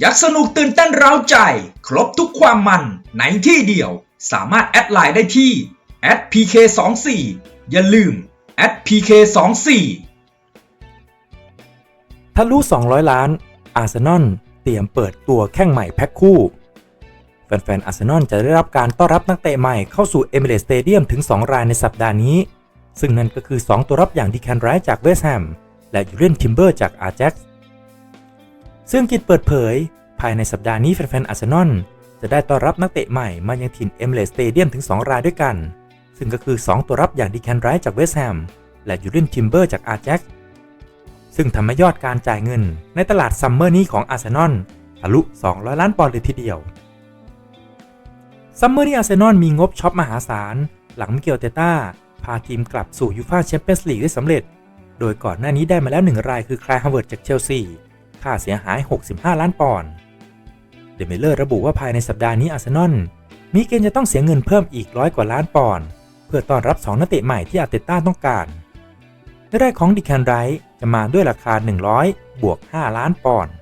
อยากสนุกตื่นเต้นเร้าใจ ครบทุกความมันในที่เดียว สามารถแอดไลน์ได้ที่ @pk24 อย่าลืม @pk24 ทะลุ 200 ล้าน อาร์เซนอลเตรียมเปิดตัวแข้งใหม่แพ็คคู่ แฟนๆ อาร์เซนอลจะได้รับการต้อนรับนักเตะใหม่เข้าสู่เอมิเรสสเตเดียมถึง 2 รายในสัปดาห์นี้ ซึ่งนั่นก็คือ 2 ตัวรับอย่างดีแคนไรจากเวสต์แฮม และยูเรนทิมเบอร์จากอาร์แจ็กซ์ ซึ่งกิจเปิดเผย ภายในสัปดาห์นี้แฟนๆอาร์เซนอลจะได้ต้อนรับนักเตะใหม่มายังถิ่นเอมเรสสเตเดียมถึง 2 รายด้วยกัน ซึ่งก็คือ 2 ตัวรับอย่างดีแคนไรท์จากเวสต์แฮมและยูเรนทิมเบอร์จากอาร์แจ็กซึ่งทำให้ยอดการจ่ายเงินในตลาดซัมเมอร์นี้ของอาร์เซนอลทะลุ 200 ล้านปอนด์เลยทีเดียว ซัมเมอร์นี้อาร์เซนอลมีงบช็อปมหาศาล หลังมิเกลเตต้าพาทีมกลับสู่ยูฟ่าแชมเปี้ยนส์ลีกได้สำเร็จ โดยก่อนหน้านี้ได้มาแล้วหนึ่งรายคือคลายฮาวเวิร์ดจากเชลซี ค่าเสียหาย 65 ล้านปอนด์ เดมิเลอร์ระบุว่าภายในสัปดาห์นี้อาร์เซนอลมีเกณฑ์จะต้องเสียเงินเพิ่มอีกร้อยกว่าล้านปอนด์เพื่อต้อนรับ 2 นักเตะใหม่ที่อาร์เตต้าต้องการรายได้ของดิแคนไรท์จะมาด้วยราคา 100 บวก 5 ล้านปอนด์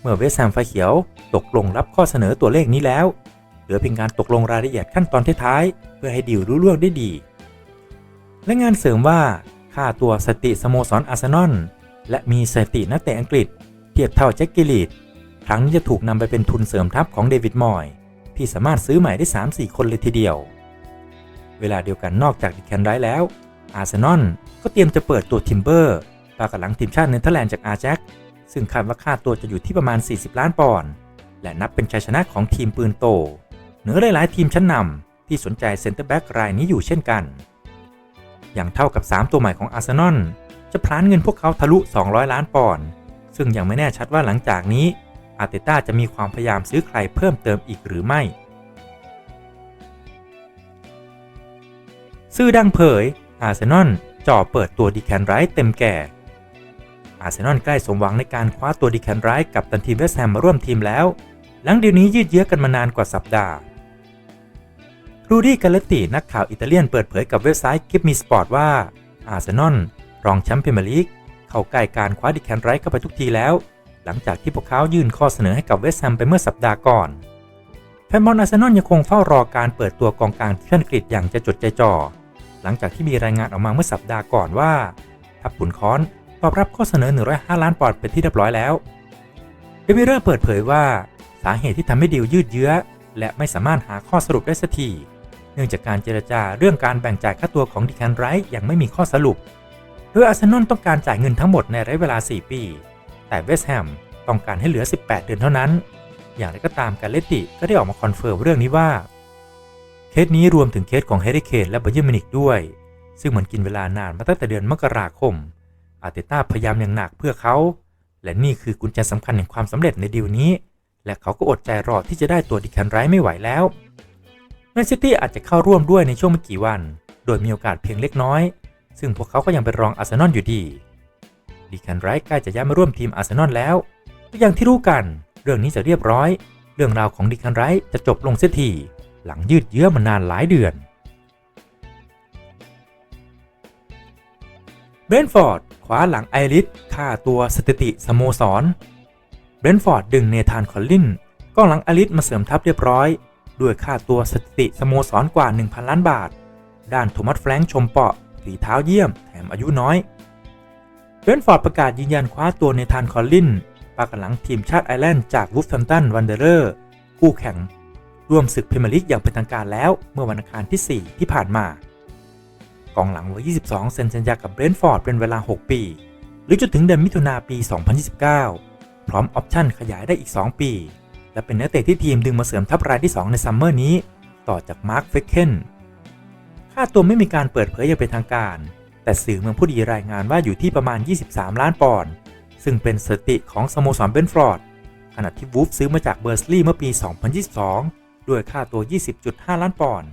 เมื่อเวสต์แฮมไฟเขียวตกลงรับข้อเสนอตัวเลขนี้แล้ว เหลือเพียงการตกลงรายละเอียดขั้นตอนท้ายๆเพื่อให้ดีลรู้ล่วงได้ดี และงานเสริมว่าค่าตัวสติสโมสรอาร์เซนอลและมีสตินักเตะอังกฤษ ทียบเท่าแจ็คกิลีดครั้งนี้จะถูกนำไปเป็นทุนเสริมทัพของเดวิดมอยที่สามารถซื้อใหม่ได้ 3-4 คนเลยทีเดียว เวลาเดียวกันนอกจากดิแคนไรแล้ว อาร์เซนอลก็เตรียมจะเปิดตัวทิมเบอร์ปากหลังทีมชาติเนเธอร์แลนด์จากอาร์แจ็คซึ่งคาดว่าค่าตัวจะอยู่ที่ประมาณ 40 ล้านปอนด์และนับเป็นชัยชนะของทีมปืนโต เหนือหลาย ๆ ทีมชั้นนำที่สนใจเซนเตอร์แบ็กรายนี้อยู่เช่นกัน อย่างเท่ากับ 3 ตัวใหม่ของอาร์เซนอลจะพลานเงินพวกเขาทะลุ 200 ล้านปอนด์ ซึ่งยังไม่แน่ชัดว่าหลังจากนี้อาร์เตต้าจะมีความพยายามซื้อใครเพิ่มเติมอีกหรือไม่ ซื่อดังเผย อาร์เซนอลจ่อเปิดตัวดีแคนไรท์เต็มแก่ อาร์เซนอลใกล้สมหวังในการคว้าตัวดีแคนไรท์กับตันทีมเวสแฮมมาร่วมทีมแล้ว หลังเดียวนี้ยืดเยื้อกันมานานกว่าสัปดาห์ รูดี้กาเลตตินักข่าวอิตาเลียนเปิดเผยกับเว็บไซต์ Give Me Sport ว่าอาร์เซนอลรองแชมป์พรีเมียร์ลีก เข้าใกล้การคว้าดีแคนไรท์เข้าไปทุกทีแล้ว หลังจากที่พวกเขายื่นข้อเสนอให้กับเวสต์แฮมไปเมื่อสัปดาห์ก่อนแฟนบอลอาร์เซนอลยังคงเฝ้ารอการเปิดตัวกองกลางทีมอังกฤษอย่างจะจดใจจ่อ หลังจากที่มีรายงานออกมาเมื่อสัปดาห์ก่อนว่าทัพขุนค้อนตอบรับข้อเสนอ 105 ล้านปอนด์เป็นที่เรียบร้อยแล้วเดวิเรอร์เปิดเผยว่าสาเหตุที่ทำให้ดีลยืดเยื้อ และไม่สามารถหาข้อสรุปได้สักที เนื่องจากการเจรจาเรื่องการแบ่งจ่ายค่าตัวของดิแคนไรท์ยังไม่มีข้อสรุป โดยอาร์เซนอลต้องการจ่ายเงินทั้งหมดในระยะเวลา 4 ปี แต่เวสต์แฮมต้องการให้เหลือ 18 เดือนเท่านั้น อย่างไรก็ตามการเลตติก็ได้ออกมาคอนเฟิร์มเรื่องนี้ว่า เคสนี้รวมถึงเคสของแฮร์รี่เคนและเบอร์เยอร์มินิกด้วย ซึ่งมันกินเวลานานมาตั้งแต่เดือนมกราคม อาร์เตต้าพยายามอย่างหนักเพื่อเขา และนี่คือกุญแจสำคัญแห่งความสำเร็จในดีลนี้ และเขาก็อดใจรอที่จะได้ตัวดิแคนไรท์ไม่ไหวแล้วแมนซิตี้อาจจะเข้าร่วมด้วยในช่วงไม่กี่วัน โดยมีโอกาสเพียงเล็กน้อย ซึ่งพวกเขาก็ยังเป็นรองอาร์เซนอลอยู่ดีดิแคนไรท์ใกล้จะย้ายมาร่วมทีมอาร์เซนอลแล้วก็อย่างที่รู้กัน เรื่องนี้จะเรียบร้อย เรื่องราวของดิแคนไรท์จะจบลงเสียทีหลังยืดเยื้อมานานหลายเดือนเบรนฟอร์ดคว้าหลังไอริสค่าตัวสถิติสโมสรเบรนฟอร์ดดึงเนธานคอลลินกองหลังไอริสมาเสริมทัพเรียบร้อย ด้วยค่าตัวสถิติสโมสรกว่า 1,000 ล้านบาท ด้านโทมัสแฟรงค์ชมเปาะ ฝีเท้าเยี่ยม แถมอายุน้อยเบรนฟอร์ดประกาศยืนยันคว้าตัวเนธานคอลลินปากหลังทีมชาติไอร์แลนด์จากวูฟแฮมตันวันเดอร์คู่แข่งร่วมศึกพรีเมียร์ลีกอย่างเป็นทางการแล้วเมื่อวันอังคารที่ 4 ที่ผ่านมากองหลังวัย 22 เซ็นสัญญากับเบรนท์ฟอร์ดเป็นเวลา 6 ปี หรือจนถึงเดือนมิถุนาปี 2029 พร้อมออปชั่นขยายได้อีก 2 ปี และเป็นนักเตะที่ทีมดึงมาเสริมทัพรายที่ 2 ในซัมเมอร์นี้ ต่อจากมาร์คเฟคเคน ค่าตัวไม่มีการเปิดเผยอย่างเป็นทางการ แต่สื่อเมืองผู้ดีรายงานว่าอยู่ที่ประมาณ 23 ล้านปอนด์ ซึ่งเป็นสถิติของสโมสรเบนฟอร์ด ขณะที่วูฟซื้อมาจากเบอร์สลีย์เมื่อปี 2022 ด้วยค่าตัว 20.5 ล้านปอนด์